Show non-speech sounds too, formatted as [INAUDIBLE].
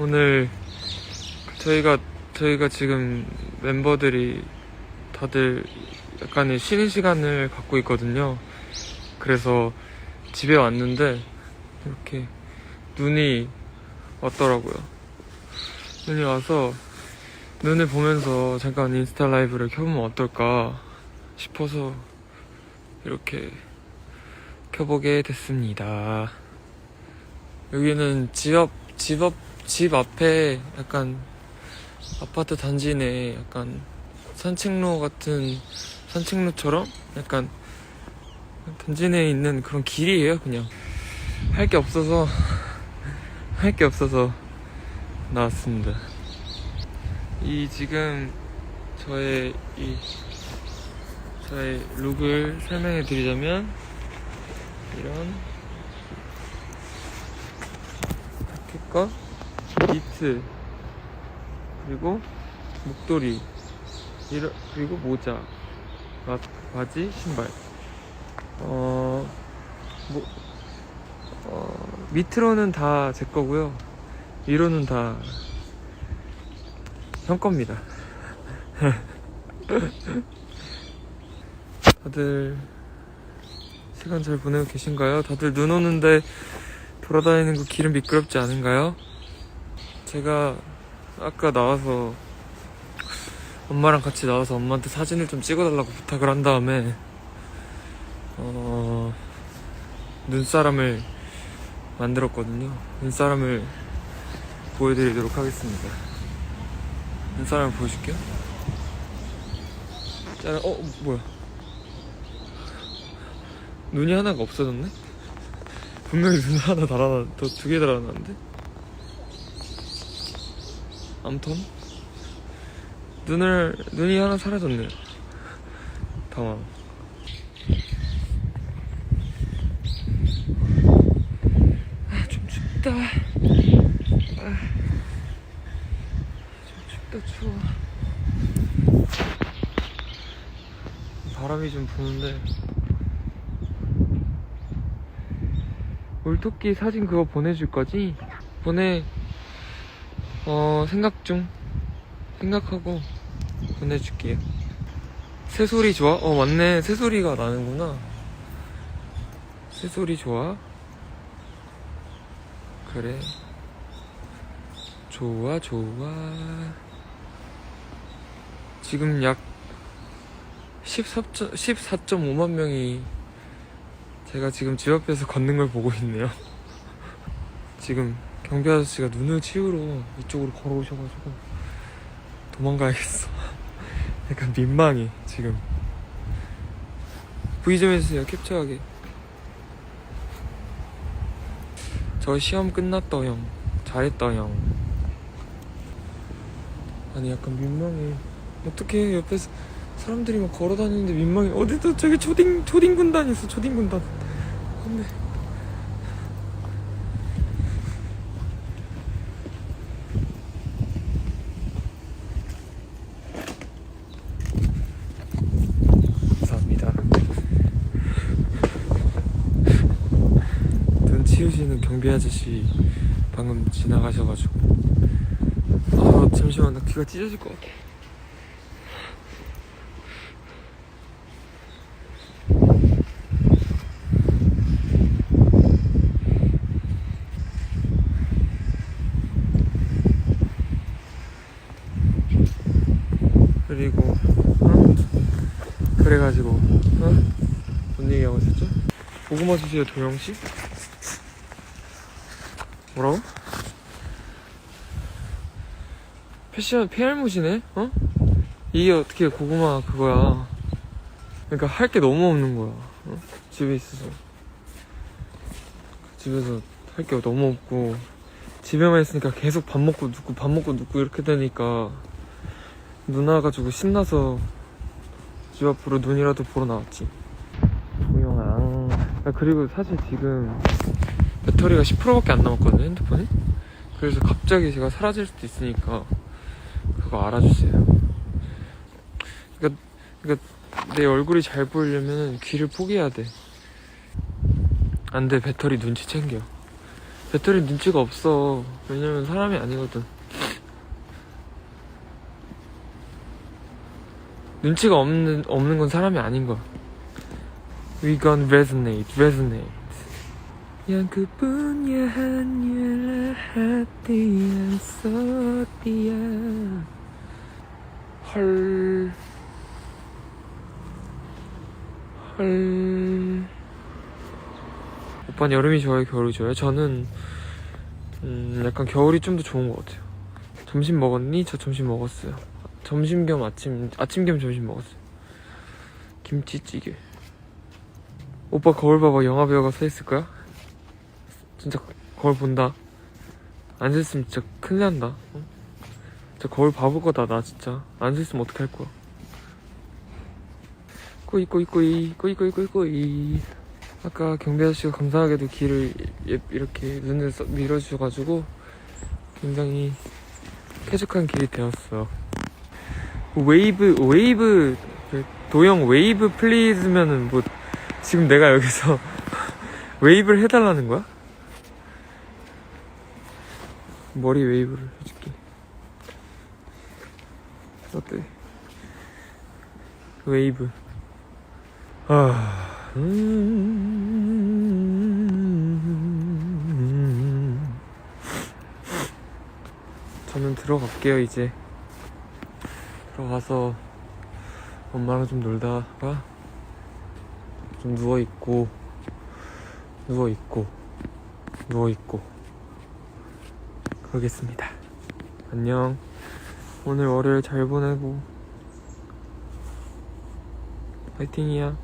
오늘 저희가 저희가 지금 멤버들이 다들 약간의 쉬는 시간을 갖고 있거든요. 그래서 집에 왔는데 이렇게 눈이 왔더라고요. 눈이 와서 눈을 보면서 잠깐 인스타 라이브를 켜보면 어떨까 싶어서 이렇게 켜보게 됐습니다. 여기는 집 앞, 집 앞, 집 앞에 약간 아파트 단지 내 약간 산책로 같은 산책로처럼 약간 단지 내에 있는 그런 길이에요, 그냥. 할 게 없어서, 할 게 없어서 나왔습니다. 이 지금 저의 이 저의 룩을 설명해 드리자면 이런 자켓과 니트 그리고 목도리 그리고 모자 바, 바지 신발 어, 뭐, 어 밑으로는 다 제 거고요 위로는 다 형 겁니다 [LAUGHS] 다들 시간 잘 보내고 계신가요? 다들 눈 오는데 돌아다니는 거 길은 미끄럽지 않은가요? 제가 아까 나와서 엄마랑 같이 나와서 엄마한테 사진을 좀 찍어달라고 부탁을 한 다음에 어, 눈사람을 만들었거든요. 눈사람을 보여드리도록 하겠습니다. 눈사람을 보여줄게요. 짠, 어, 뭐야. 눈이 하나가 없어졌네? 분명히 눈 하나 달아놨, 더두 개 달아놨는데? 암튼, 눈을, 눈이 하나 사라졌네요. 당황. 아, 좀 춥다. 아, 좀 춥다, 추워. 바람이 좀 부는데. 울토끼 사진 그거 보내줄 거지? 보내, 어, 생각 중. 생각하고 보내줄게요. 새소리 좋아? 어, 맞네. 새소리가 나는구나. 새소리 좋아? 그래. 좋아, 좋아. 지금 약 14., 14.5만 명이 제가 지금 집 앞에서 걷는 걸 보고 있네요. [LAUGHS] 지금 경비 아저씨가 눈을 치우러 이쪽으로 걸어오셔가지고 도망가야겠어. [LAUGHS] 약간 민망해, 지금. V 좀 해주세요, 캡처하게. 저 시험 끝났다, 형. 잘했다, 형. 아니, 약간 민망해. 어떻게 옆에서 사람들이 막 걸어 다니는데 민망해. 어디도 저기 초딩, 초딩 군단 있어, 초딩 군단. 근데. 감사합니다. 눈 치우시는 경비 아저씨 방금 지나가셔가지고. 아, 잠시만, 나 귀가 찢어질 것 같아. 그리고 어? 그래가지고 어? 뭔 얘기하고 있었죠? 고구마 수시의 도영씨? 뭐라고? 패션 피알못이네? 어? 이게 어떻게 고구마 그거야 그러니까 할 게 너무 없는 거야 어? 집에 있어서 집에서 할 게 너무 없고 집에만 있으니까 계속 밥 먹고 눕고 밥 먹고 눕고 이렇게 되니까 누나 가 지고 신나서 집 앞으로 눈이라도 보러 나왔지. 조용앙. 아, 그리고 사실 지금 배터리가 10%밖에 안 남았거든요, 핸드폰에. 그래서 갑자기 제가 사라질 수도 있으니까 그거 알아주세요. 그러니까, 그러니까 내 얼굴이 잘 보이려면 귀를 포기해야 돼. 안 돼, 배터리 눈치 챙겨. 배터리 눈치가 없어. 왜냐면 사람이 아니거든. 눈치가 없는, 없는 건 사람이 아닌 거야. We gon' resonate, resonate. Yang ku punya hanyalah hati yang setia. 헐. 헐. 오빠는 여름이 좋아요, 겨울이 좋아요? 저는 음, 약간 겨울이 좀 더 좋은 것 같아요. 점심 먹었니? 저 점심 먹었어요. 점심 겸 아침, 아침 겸 점심 먹었어요. 김치찌개. 오빠 거울 봐봐, 영화 배우가 서 있을 거야? 진짜 거울 본다. 안 섰으면 진짜 큰일 난다. 어? 진짜 거울 바보 거다, 나 진짜. 안 섰으면 어떡할 거야. 꼬이, 꼬이, 꼬이, 꼬이, 꼬이, 꼬이, 꼬이. 아까 경비 아저씨가 감사하게도 길을 예- 이렇게 눈을 써- 밀어주셔가지고 굉장히 쾌적한 길이 되었어. 웨이브, 웨이브, 그 도형 웨이브 플리즈면은 뭐 지금 내가 여기서 [LAUGHS] 웨이브를 해달라는 거야? 머리 웨이브를 해줄게. 어때? 웨이브. 아, 음. 저는 들어갈게요, 이제. 들어가서 엄마랑 좀 놀다가 좀 누워있고, 누워있고, 누워있고, 그러겠습니다. 안녕. 오늘 월요일 잘 보내고, 파이팅이야.